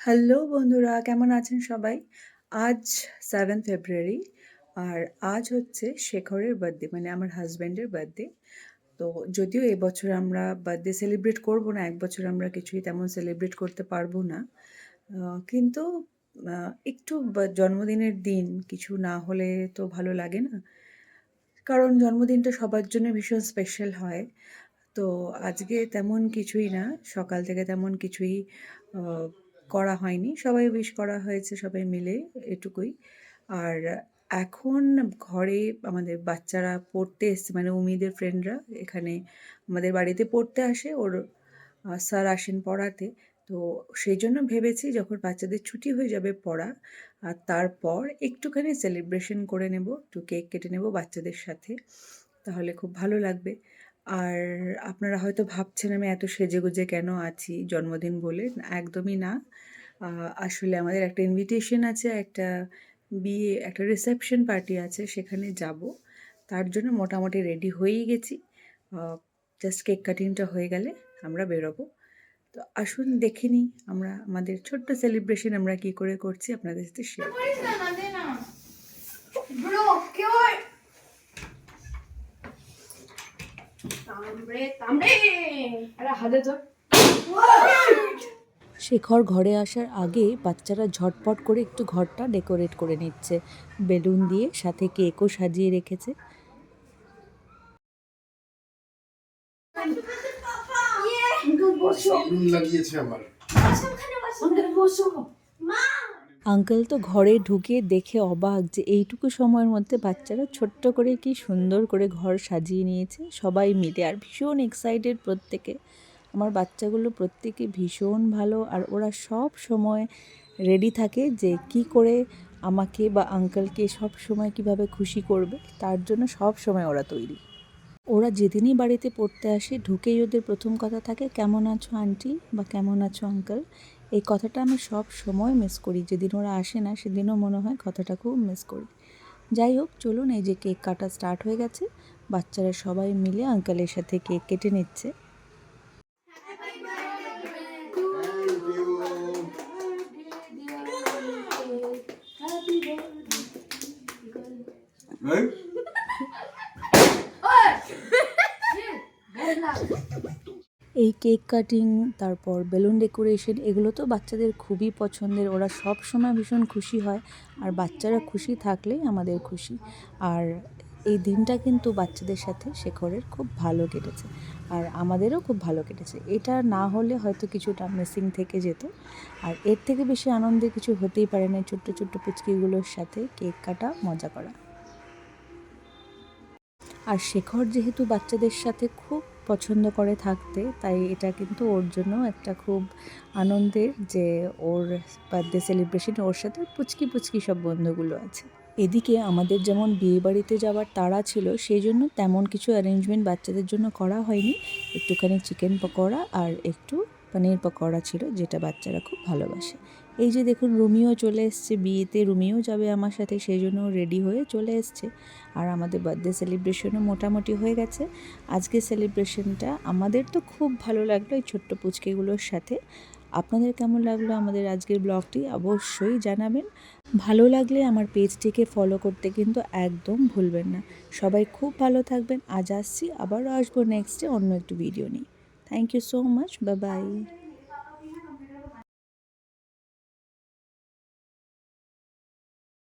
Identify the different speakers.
Speaker 1: Hello বন্ধুরা, কেমন আছেন সবাই? আজ সেভেন ফেব্রুয়ারি আর আজ হচ্ছে শেখরের বার্থডে মানে আমার হাজব্যান্ডের বার্থডে তো যদিও এবছর আমরা বার্থডে সেলিব্রেট করব না, এক বছর আমরা কিছুই তেমন সেলিব্রেট করতে পারব না। কিন্তু একটু জন্মদিনের দিন কিছু না হলে তো ভালো লাগে না। কারণ জন্মদিনটা সবার জন্য ভীষণ স্পেশাল হয়। তো আজকে তেমন কিছুই না, সকাল থেকে তেমন কিছুই করা হয়নি। সবাই উইশ করা হয়েছে সবাই মিলে এটুকুই। আর এখন ঘরে আমাদের বাচ্চারা পড়তে এসছে মানে উমিদের ফ্রেন্ডরা এখানে আমাদের বাড়িতে পড়তে আসে। ওর স্যার আসেন পড়াতে। তো সেই জন্য ভেবেছি যখন বাচ্চাদের ছুটি হয়ে যাবে পড়া, আর তারপর একটুখানি সেলিব্রেশন করে নেব, একটু কেক কেটে নেব বাচ্চাদের সাথে। তাহলে খুব ভালো লাগবে। আর আপনারা হয়তো ভাবছেন আমি এত সেজেগুজে কেন আছি জন্মদিন বলে? একদমই না। আসলে আমাদের একটা ইনভিটেশন আছে, একটা বিয়ে, একটা রিসেপশন পার্টি আছে, সেখানে যাব। তার জন্য মোটামুটি রেডি হয়েই গেছি। জাস্ট কেক কাটিংটা হয়ে গেলে আমরা বেরোবো। তো আসুন দেখে নিই আমরা, আমাদের ছোট্ট সেলিব্রেশন আমরা কি করে করছি আপনাদের সাথে শেয়ার
Speaker 2: শেখর ঘরে আসার আগে বাচ্চারা ঝটপট করে একটু ঘরটা ডেকোরেট করে নিচ্ছে। বেলুন দিয়ে সাথে কেকও সাজিয়ে রেখেছে।
Speaker 3: লাগিয়েছে আবার
Speaker 2: আঙ্কেল তো ঘরে ঢুকে দেখে অবাক যে এইটুকু সময়ের মধ্যে বাচ্চারা ছোট্ট করে কি সুন্দর করে ঘর সাজিয়ে নিয়েছে। সবাই মিলে আর ভীষণ এক্সাইটেড প্রত্যেকে। আমার বাচ্চাগুলো প্রত্যেকে ভীষণ ভালো আর ওরা সব সময় রেডি থাকে যে কি করে আমাকে বা আঙ্কেলকে সব সময় কীভাবে খুশি করবে, তার জন্য সব সময় ওরা তৈরি। ওরা যেদিনই বাড়িতে পড়তে আসে, ঢুকেই ওদের প্রথম কথা থাকে, কেমন আছো আন্টি? বা কেমন আছো আঙ্কেল? এই কথাটা আমি সব সময় মিস করি। যেদিন ওরা আসে না সেদিনও মনে হয় কথাটা খুব মিস করি। যাই হোক চলুন এই যে কেক কাটা স্টার্ট হয়ে গেছে। বাচ্চারা সবাই মিলে আঙ্কেলের সাথে কেক কেটে নিচ্ছে। এই কেক কাটিং, তারপর বেলুন ডেকোরেশন, এগুলো তো বাচ্চাদের খুবই পছন্দের। ওরা সব সময় ভীষণ খুশি হয়, আর বাচ্চারা খুশি থাকলেই আমাদের খুশি। আর এই দিনটা কিন্তু বাচ্চাদের সাথে শেখরের খুব ভালো কেটেছে, আর আমাদেরও খুব ভালো কেটেছে। এটা না হলে হয়তো কিছুটা মিসিং থেকে যেত। আর এর থেকে বেশি আনন্দের কিছু হতেই পারে না ছোট্ট ছোট্ট পুচকিগুলোর সাথে কেক কাটা, মজা করা। আর শেখর যেহেতু বাচ্চাদের সাথে খুব পছন্দ করে থাকতে, তাই এটা কিন্তু ওর জন্য একটা খুব আনন্দের যে ওর বার্থডে সেলিব্রেশনে ওর সাথে পুচকি পুচকি সব বন্ধুগুলো আছে। এদিকে আমাদের যেমন বিয়ে বাড়িতে যাওয়ার তাড়া ছিল, সেই জন্য তেমন কিছু অ্যারেঞ্জমেন্ট বাচ্চাদের জন্য করা হয়নি। একটুখানি চিকেন পকোড়া আর একটু পনির পকোড়া ছিল, যেটা বাচ্চারা খুব ভালোবাসে। এই যে দেখুন, রুমিও চলে এসছে বিয়েতে। রুমিও যাবে আমার সাথে সেই জন্য রেডি হয়ে চলে এসছে। আর আমাদের বার্থডে সেলিব্রেশনও মোটামুটি হয়ে গেছে। আজকে সেলিব্রেশনটা আমাদের তো খুব ভালো লাগল এই ছোট্ট পুচকেগুলোর সাথে। আপনাদের কেমন লাগল আমাদের আজকের ব্লগটি অবশ্যই জানাবেন। ভালো লাগলে আমার পেজটিকে ফলো করতে কিন্তু একদম ভুলবেন না। সবাই খুব ভালো থাকবেন। আজ আসছি, আবারও আসব নেক্সটে অন্য একটু ভিডিও নিয়ে। Thank you so much bye bye